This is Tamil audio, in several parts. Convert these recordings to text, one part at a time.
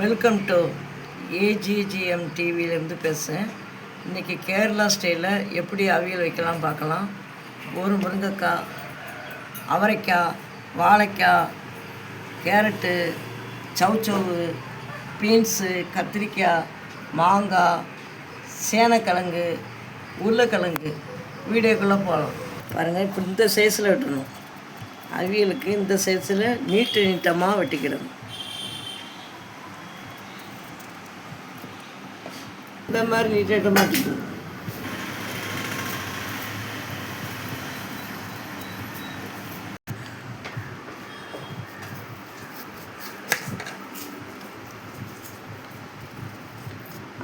வெல்கம் டு ஏஜிஜிஎம் டிவியிலேருந்து பேசுகிறேன் இன்றைக்கி கேரளா ஸ்டைலில் எப்படி அவியல் வைக்கலாம் பார்க்கலாம். ஒரு முருங்கைக்காய் அவரைக்காய் வாழைக்காய் கேரட்டு சவுச்சவு பீன்ஸு கத்திரிக்காய் மாங்காய் சேனக்கிழங்கு உருளைக்கிழங்கு. வீடியோக்குள்ளே போகலாம் பாருங்கள் இப்போ இந்த சைஸில் வெட்டணும். அவியலுக்கு இந்த சைஸில் நீட்டு நீட்டமாக வெட்டிக்கிடணும். இந்த மாதிரி நீட்டாக வெட்டிக்கணும்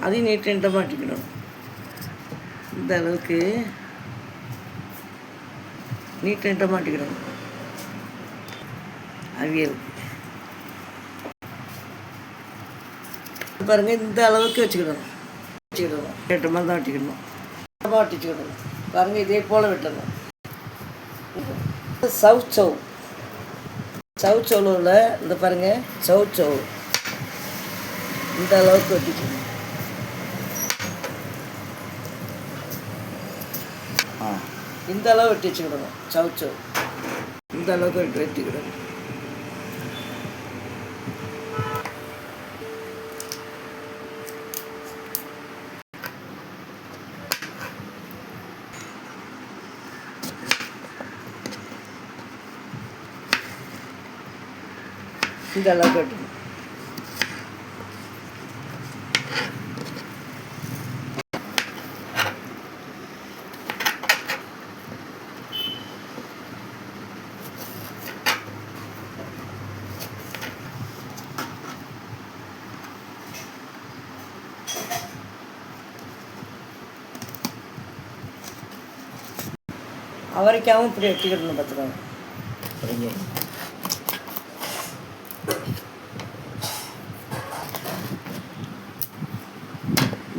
அதையும் நீட் நீட்டாக மாட்டிக்கணும் இந்த அளவுக்கு நீட் நீட்டாக மாட்டிக்கணும் அவியல். பாருங்க இந்த அளவுக்கு வச்சுக்கிடணும் வச்சுக்கிடணும் எட்டு மாதிரி தான் வெட்டிக்கணும் சுத்தமாக வெட்டிச்சுக்கிடணும் பாருங்க இதே போல் வெட்டணும் சவு சவு சவு சவுல இந்த பாருங்க சவு சவு இந்த அளவுக்கு வெட்டிக்கணும் இந்த அளவு வெட்டி வச்சுக்கிடணும் சவு சவு இந்த அளவுக்கு வெட்டி வெட்டிக்கிடணும் இந்த அளவுக்கு வெட்டணும் அவரைக்காவும் இப்படி வெட்டிக்கிடணும் பார்த்துக்கோங்க. அப்படிங்க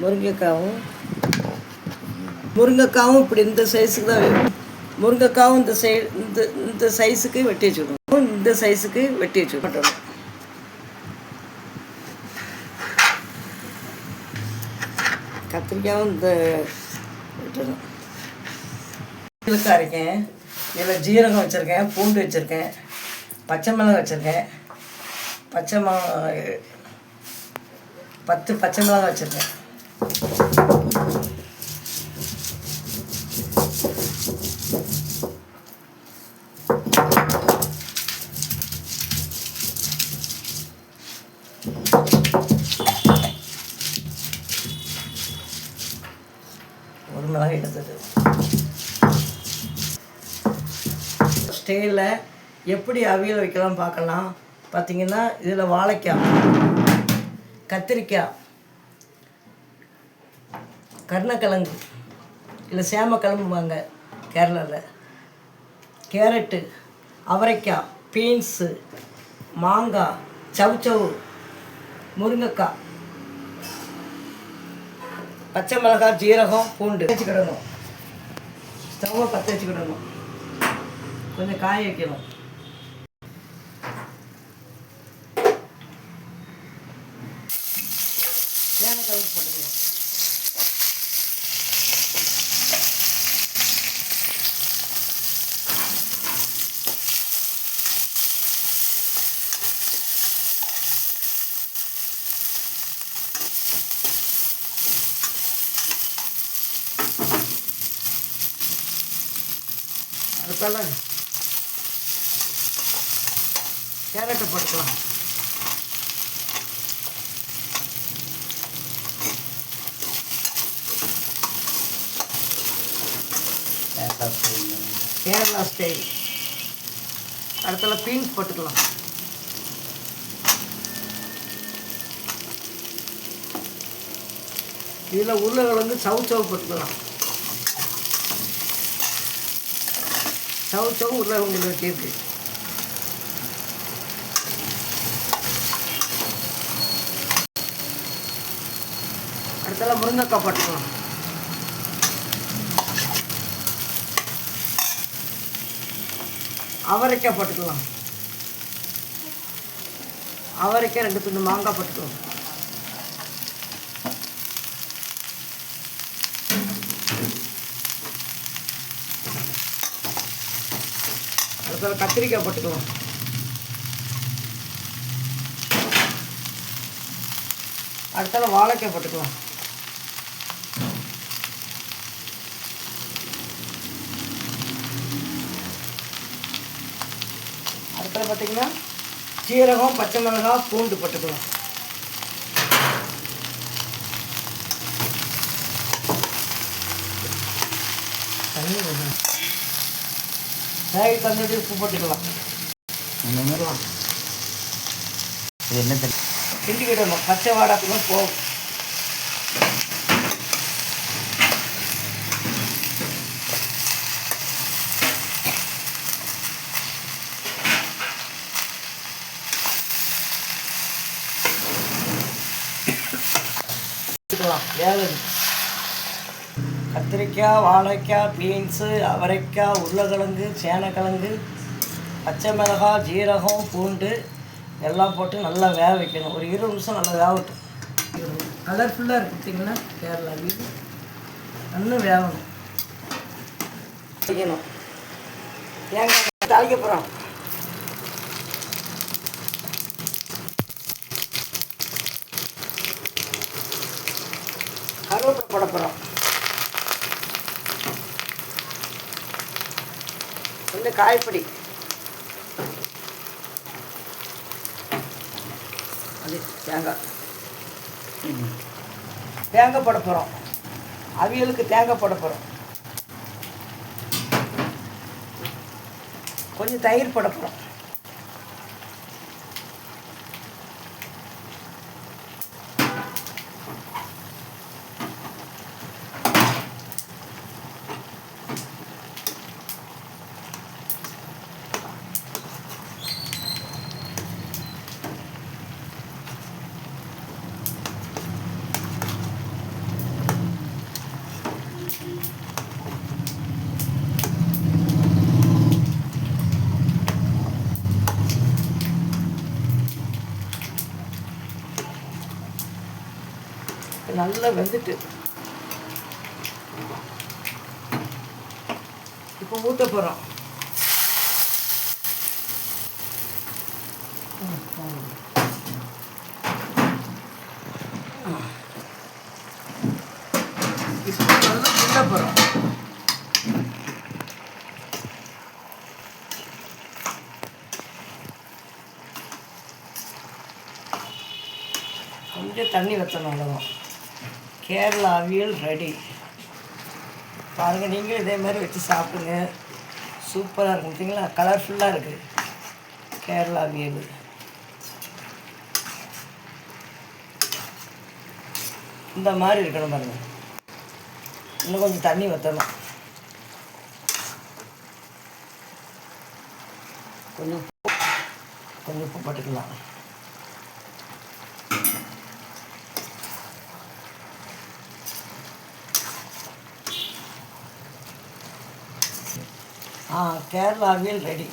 முருங்கைக்காவும் முருங்கைக்காவும் இப்படி இந்த சைஸுக்கு தான் வேணும். முருங்கைக்காவும் இந்த சை இந்த இந்த சைஸுக்கு வெட்டி வச்சுக்கணும். இந்த சைஸுக்கு வெட்டி வச்சுக்கணும். கத்திரிக்காயும் இந்த வெட்டணும். இதுக்கு இதில் ஜீரகம் வச்சுருக்கேன் பூண்டு வச்சுருக்கேன் பச்சை மிளகாய் வச்சுருக்கேன். பச்சை மா பத்து பச்சை மிளகாய் வச்சுருக்கேன். ஒரு மிளகாய் எடுத்தது ஸ்டேயில் எப்படி அவியல் வைக்கலாம் பார்க்கலாம். பார்த்திங்கன்னா இதில் வாழைக்காய் கத்திரிக்காய் கருணக்கிழங்கு இல்லை சேமக்கிழங்குவாங்க கேரளாவில் கேரட்டு அவரைக்காய் பீன்ஸு மாங்காய் சவுச்சவு முருங்கைக்காய் பச்சை மிளகாய் ஜீரகம் பூண்டு வச்சுக்கிடணும் ஸ்டவ்வை பற்ற வச்சுக்கிடணும். கொஞ்சம் காய வைக்கணும். அளவுக்கு போட்டுக்கலாம் அடுத்தால கேரட்டை போட்டுக்கலாம். கேரளா ஸ்டைல். அடுத்தல பீன்ஸ் போட்டுக்கலாம். இதில் உருளைக்கிழங்கு சவு சவு போட்டுக்கலாம். சவு சவு உருளைக்கிழங்கு வச்சிருக்கு அடுத்தல முருங்கைக்காய் போட்டுக்கலாம். அவரைக்காய் போட்டுக்கலாம். அவரைக்காய் ரெண்டு துண்டு மாங்காய் போட்டுக்குவோம் அடுத்தது கத்திரிக்காய் போட்டுக்கலாம். அடுத்தால வாழைக்காய் போட்டுக்கலாம். அடுத்தது பார்த்தீங்கன்னா சீரகம் பச்சை மிளகாய் பூண்டு போட்டுக்கலாம். தண்ணி வேணும். மேகி தந்துட்டு உப்பு போட்டுக்கலாம். இந்த மாதிரிலாம் இது என்ன தண்ணி? கிண்டிக்கிடணும் பச்சை வாடாக்கெல்லாம் போகும் வச்சுக்கலாம் வேகுது கத்திரிக்காய் வாழைக்காய் பீன்ஸு அவரைக்காய் உருளைக்கிழங்கு சேனக்கிழங்கு பச்சை மிளகாய் ஜீரகம் பூண்டு எல்லாம் போட்டு நல்லா வேக வைக்கணும். ஒரு இருபது நிமிஷம் நல்லா வேகட்டும். கலர்ஃபுல்லாக இருக்கு கேரளா வீடு. இன்னும் வேகணும். செய்யணும் தேங்காய் தாளிக்க போகிறோம் கருவேப்பிலை போட போகிறோம் கொஞ்சம் காய்ப்பொடி அது தேங்காய். தேங்காய் போட போகிறோம் அவியலுக்கு தேங்காய் போட போகிறோம் கொஞ்சம் தயிர் போட போகிறோம் நல்லா வெந்துட்டு. இப்போ ஊற்ற போகிறோம் இப்போ நல்லா கிண்ட போகிறோம் கொஞ்சம் தண்ணி வைத்தணும் அவ்வளோதான் கேரளா அவியல் ரெடி பாருங்கள் நீங்களும் இதே மாதிரி வச்சு சாப்பிடுங்க. சூப்பராக இருக்கும் பார்த்தீங்களா? கலர்ஃபுல்லாக இருக்குது கேரளா அவியல் இந்த மாதிரி இருக்கணும் பாருங்கள் இன்னும் கொஞ்சம் தண்ணி ஊற்றணும் கொஞ்சம் கொஞ்சம் உப்பு போட்டுக்கலாம். ஆ ரெடி.